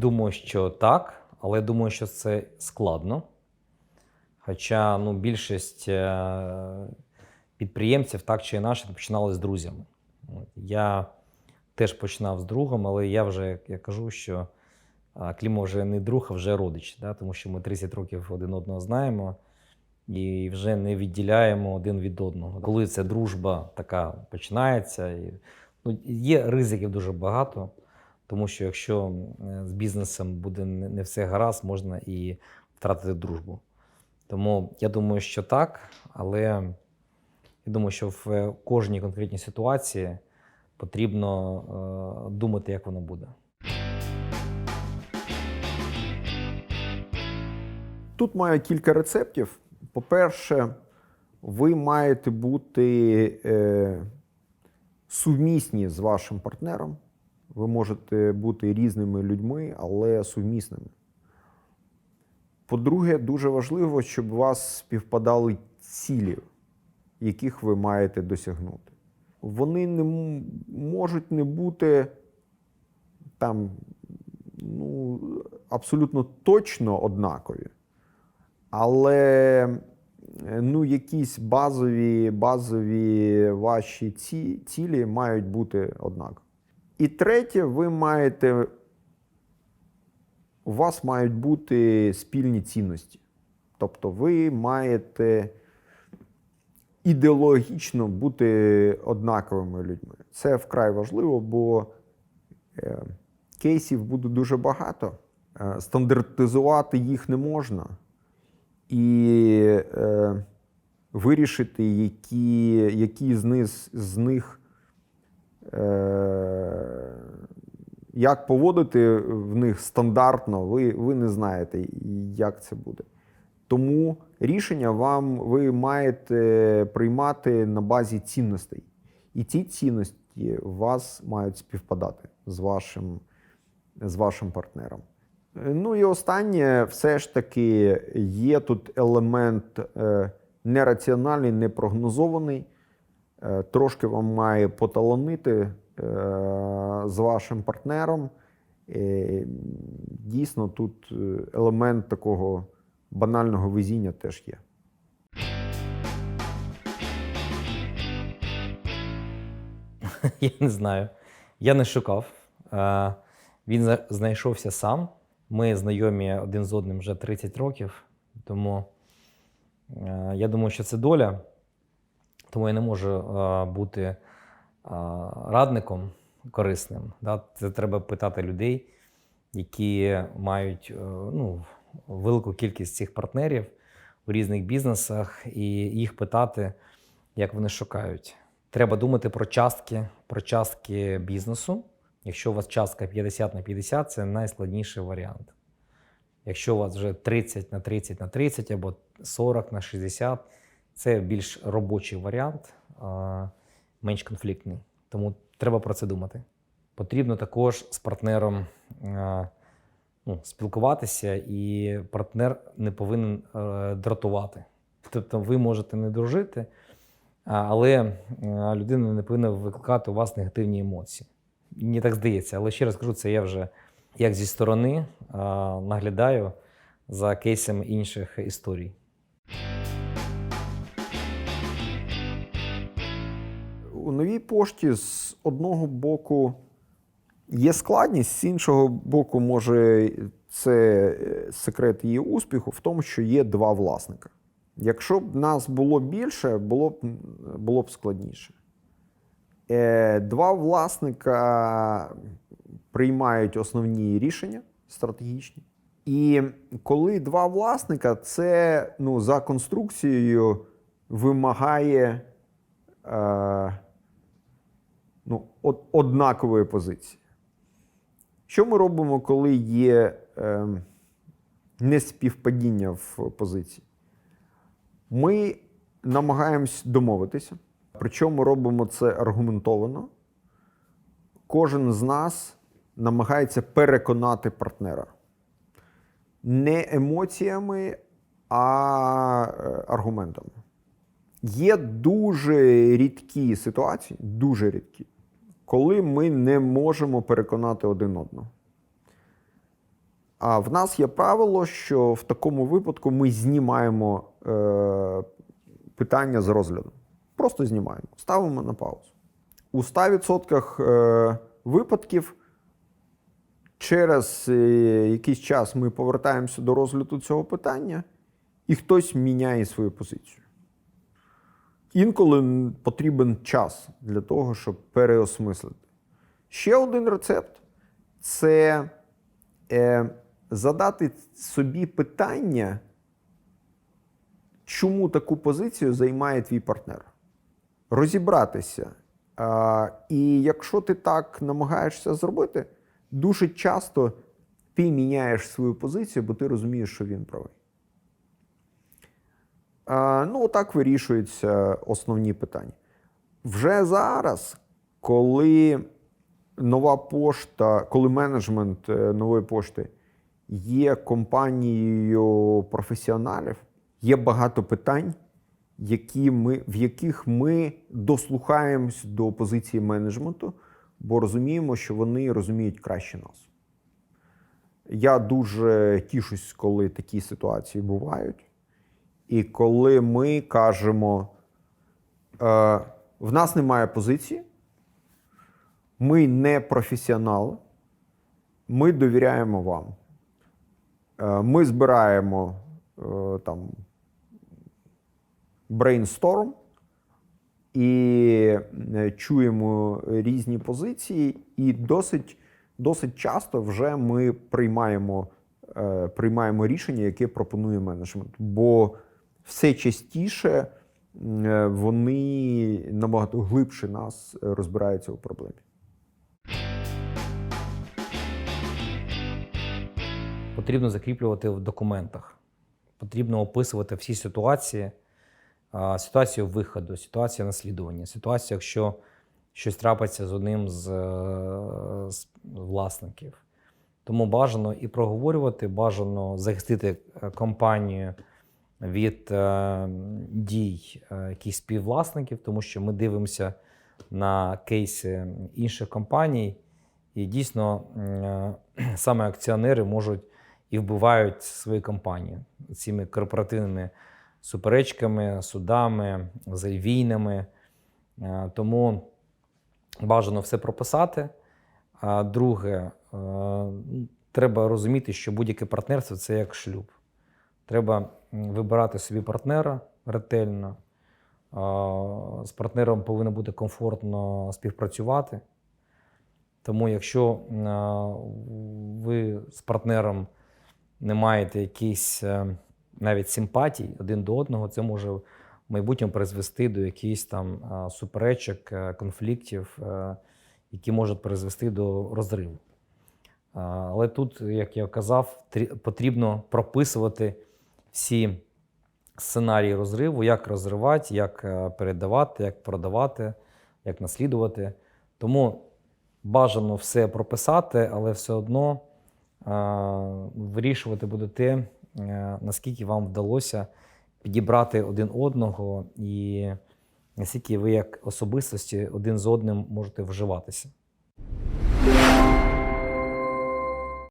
Думаю, що так, але думаю, що це складно. Хоча ну, більшість е, підприємців так чи інакше починали з друзями. Я теж починав з другом, але я вже я кажу, що Клімо вже не друг, а вже родич, да? тому що ми 30 років один одного знаємо і вже не відділяємо один від одного. Коли ця дружба така починається, і, ну, є ризиків дуже багато, тому що якщо з бізнесом буде не не все гаразд, можна і втратити дружбу. Тому я думаю, що так, але я думаю, що в е, кожній конкретній ситуації потрібно е, думати, як воно буде. Тут маю кілька рецептів. По-перше, ви маєте бути е, сумісні з вашим партнером. Ви можете бути різними людьми, але сумісними. По-друге, дуже важливо, щоб у вас співпадали цілі, яких ви маєте досягнути. Вони не можуть не бути там ну, абсолютно точно однакові. Але ну, якісь базові, базові ваші ці, цілі мають бути однакові. І третє, ви маєте, у вас мають бути спільні цінності. Тобто ви маєте ідеологічно бути однаковими людьми. Це вкрай важливо, бо е, кейсів буде дуже багато. Е, стандартизувати їх не можна і е, вирішити, які, які з них, з них як поводити в них стандартно, ви, ви не знаєте, як це буде. Тому рішення вам ви маєте приймати на базі цінностей. І ці цінності у вас мають співпадати з вашим, з вашим партнером. Ну і останнє, все ж таки, є тут елемент е, нераціональний, непрогнозований. Трошки вам має поталанити е, з вашим партнером. Дійсно, тут е, елемент такого банального везіння теж є. Я не знаю. Я не шукав. Е, Він знайшовся сам. Ми знайомі один з одним вже 30 років. Тому я думаю, що це доля. Тому я не можу е, бути е, радником корисним. Це треба питати людей, які мають е, ну, велику кількість цих партнерів у різних бізнесах, і їх питати, як вони шукають. Треба думати про частки, про частки бізнесу. Якщо у вас частка 50 на 50, це найскладніший варіант. Якщо у вас вже 30 на 30 на 30 або 40 на 60, це більш робочий варіант, менш конфліктний. Тому треба про це думати. Потрібно також з партнером ну, спілкуватися, і партнер не повинен е, дратувати. Тобто ви можете не дружити, але е, людина не повинна викликати у вас негативні емоції. Мені так здається, але ще раз кажу, це я вже як зі сторони наглядаю за кейсами інших історій. У новій пошті з одного боку є складність, з іншого боку, може, це е, секрет її успіху в тому, що є два власника. Якщо б нас було більше, було б, було б складніше. Е, Два власника приймають основні рішення стратегічні. І коли два власника, це ну, за конструкцією вимагає е, ну, од- однакової позиції. Що ми робимо, коли є е, неспівпадіння в позиції? Ми намагаємось домовитися, причому робимо це аргументовано. Кожен з нас намагається переконати партнера не емоціями, а е, аргументами. Є дуже рідкі ситуації, дуже рідкі, коли ми не можемо переконати один одного. А в нас є правило, що в такому випадку ми знімаємо е, питання з розгляду. Просто знімаємо, ставимо на паузу. У 100% е, випадків через е, якийсь час ми повертаємося до розгляду цього питання, і хтось міняє свою позицію. Інколи потрібен час для того, щоб переосмислити. Ще один рецепт це е, задати собі питання, чому таку позицію займає твій партнер. Розібратися. А, і якщо ти так намагаєшся зробити, дуже часто ти міняєш свою позицію, бо ти розумієш, що він правий. Ну, так вирішуються основні питання. Вже зараз, коли нова пошта, коли менеджмент е, нової пошти є компанією професіоналів, є багато питань, які ми, в яких ми дослухаємось до позиції менеджменту, бо розуміємо, що вони розуміють краще нас. Я дуже тішусь, коли такі ситуації бувають. І коли ми кажемо, е, в нас немає позиції, ми не професіонали, ми довіряємо вам. Е, Ми збираємо е, там брейнсторм і е, чуємо різні позиції, і досить, досить часто вже ми приймаємо, е, приймаємо рішення, яке пропонує менеджмент. Бо все частіше е, вони набагато глибше нас розбираються у проблемі. потрібно закріплювати в документах. Потрібно описувати всі ситуації, ситуацію виходу, ситуацію наслідування, ситуацію, якщо щось трапиться з одним з, е, з власників. Тому бажано і проговорювати, бажано захистити е, компанію від е, дій е, якихось співвласників, тому що ми дивимося на кейси інших компаній, і дійсно е, саме акціонери можуть і вбивають свої компанії цими корпоративними суперечками, судами, війнами. Е, Тому бажано все прописати. А друге, е, треба розуміти, що будь-яке партнерство це як шлюб. Треба вибирати собі партнера ретельно. З партнером повинно бути комфортно співпрацювати. Тому, якщо ви з партнером не маєте якісь е, навіть симпатій один до одного, це може в майбутньому призвести до якихось там суперечок, е, конфліктів, е, які можуть призвести до розриву. Але тут, як я казав, потрібно прописувати всі сценарії розриву, як розривати, як е, передавати, як продавати, як наслідувати. Тому бажано все прописати, але все одно е, вирішувати буде те, е, наскільки вам вдалося підібрати один одного і наскільки ви як особистості один з одним можете вживатися.